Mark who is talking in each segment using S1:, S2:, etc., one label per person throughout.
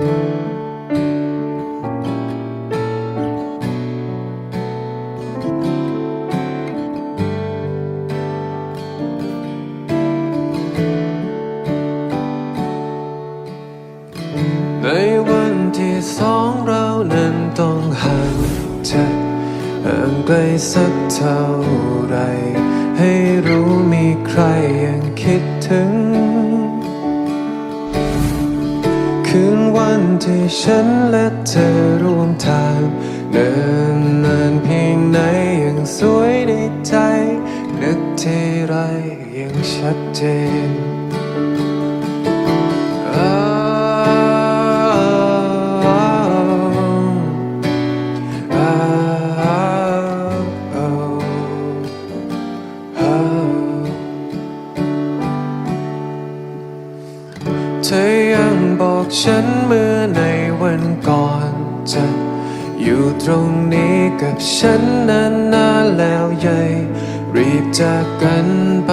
S1: ในวันที่สองเรานั้นต้องห่างจากห่างไกลสักเท่าไร ให้รู้มีใครยังคิดถึง คืนวันที่ฉันและเธอร่วมทางเดินนานเพียงไหนยังสวยในใจ นึกทีไรยังชัดเจน ฉันเมื่อในวันก่อนจะอยู่ตรงนี้กับฉันนานๆแล้วใหญ่รีบจากกันไป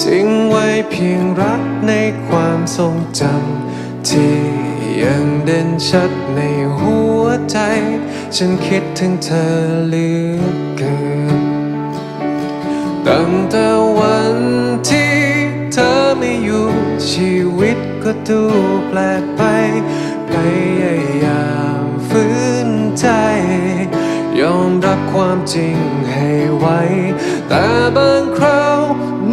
S1: ทิ้งไว้เพียงรักในความทรงจำที่ยังเด่นชัดในหัวใจ ฉันคิดถึงเธอเหลือเกินตั้งแต่ ชีวิตก็ดูแปลกไปพยายามฝืนใจ ยอมรับความจริงให้ไวแต่บางคราว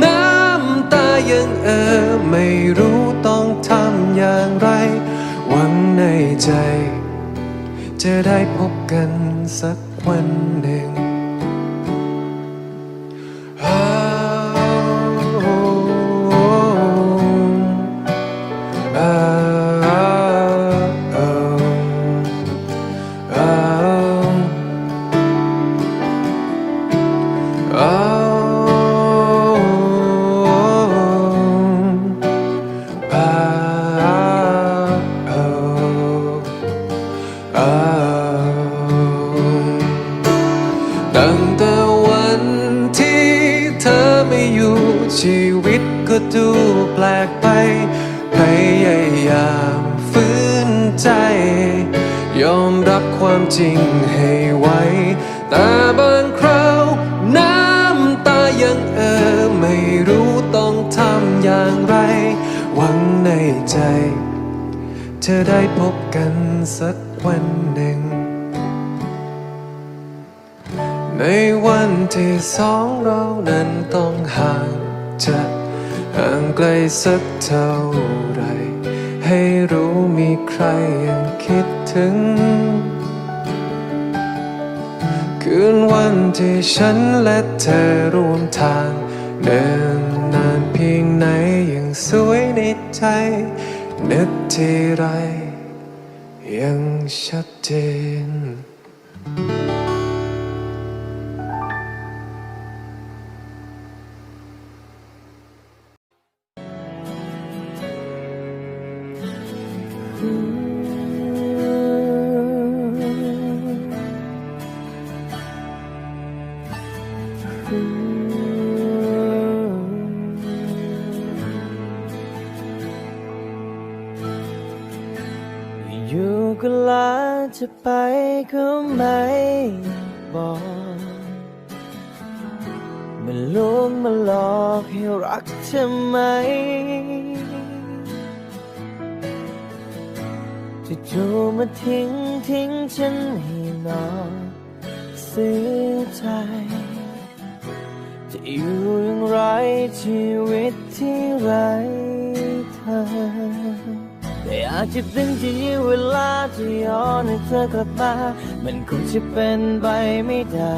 S1: น้ำตายังเออไม่รู้ต้องทำอย่างไร หวังในใจ จะได้พบกันสักวันหนึ่ง ยอมรับความจริงให้ไวแต่บางคราวน้ำตายังเออไม่รู้ต้องทำอย่างไร หวังในใจ จะได้พบกันสักวันหนึ่ง ในวันที่สองเรานั้นต้องห่างจากห่างไกลสักเท่าไร ให้รู้มีใครยังคิดถึง คืนวันที่ฉันและเธอร่วมทาง เดินนานเพียงไหนยังสวยในใจ นึกทีไรยังชัดเจน
S2: จะไปก็ไม่บอก มันลวงมาหลอกให้รักเธอไหมจะจูมาทิ้งทิ้งฉันให้นอนเสียใจ จะอยู่อย่างไรชีวิตที่ไรเธอ แต่อาจจะเป็นที่เวลาจะย้อนให้เธอกลับมา มันคงจะเป็นไปไม่ได้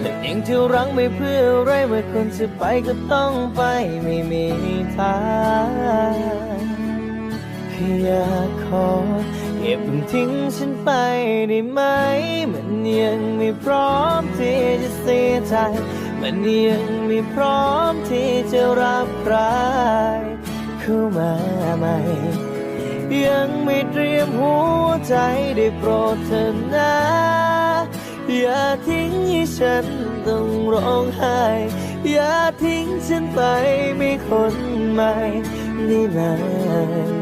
S2: แต่ยังที่รังไม่เพื่ออะไรเมื่อคนจะไปก็ต้องไปไม่มีทางแค่อยากขออย่าเพิ่งทิ้งฉันไปได้ไหม มันยังไม่พร้อมที่จะเสียใจ มันยังไม่พร้อมที่จะรับใคร เข้ามาใหม่ ยังไม่เตรียมหัวใจได้โปรดเถอะนะ อย่าทิ้งให้ฉันต้องร้องไห้ อย่าทิ้งฉันไปมีคนใหม่นี่เลย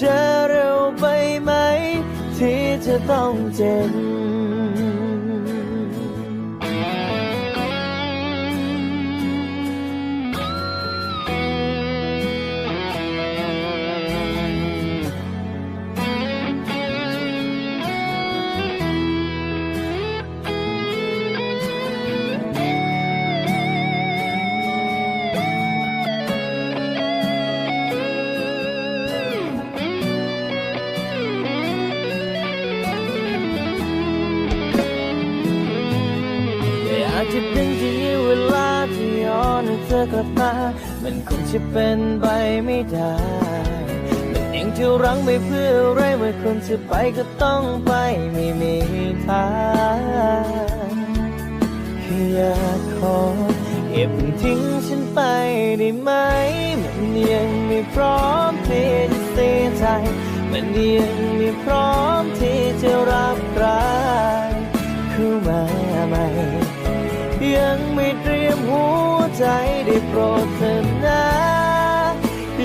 S2: จะเร็วไปไหม ที่จะต้องเจ็บ อยากจะดึงจะยื้อเวลาที่ย้อนเธอกลับมามันคงจะเป็นไปไม่ได้มันยังจะรั้งไม่เพื่ออะไรเมื่อคนจะไปก็ต้องไปไม่มีทางแค่อยากขอเก็บทิ้งฉันไปได้ไหม มันยังไม่พร้อมที่จะเสียใจ มันยังไม่พร้อมที่จะรับ ใจได้โปรดเถิดนะ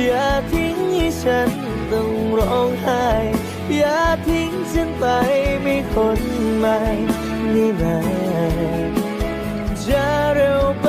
S2: อย่าทิ้งให้ฉันต้องร้องไห้ อย่าทิ้งฉันไปมีคนใหม่นี่นะจะเร็วไป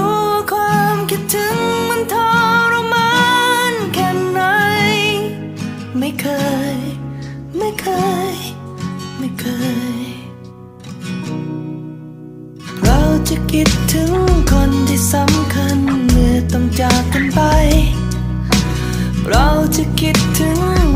S3: ้ สำคัญเมื่อต้องจากกันไป เราจะคิดถึง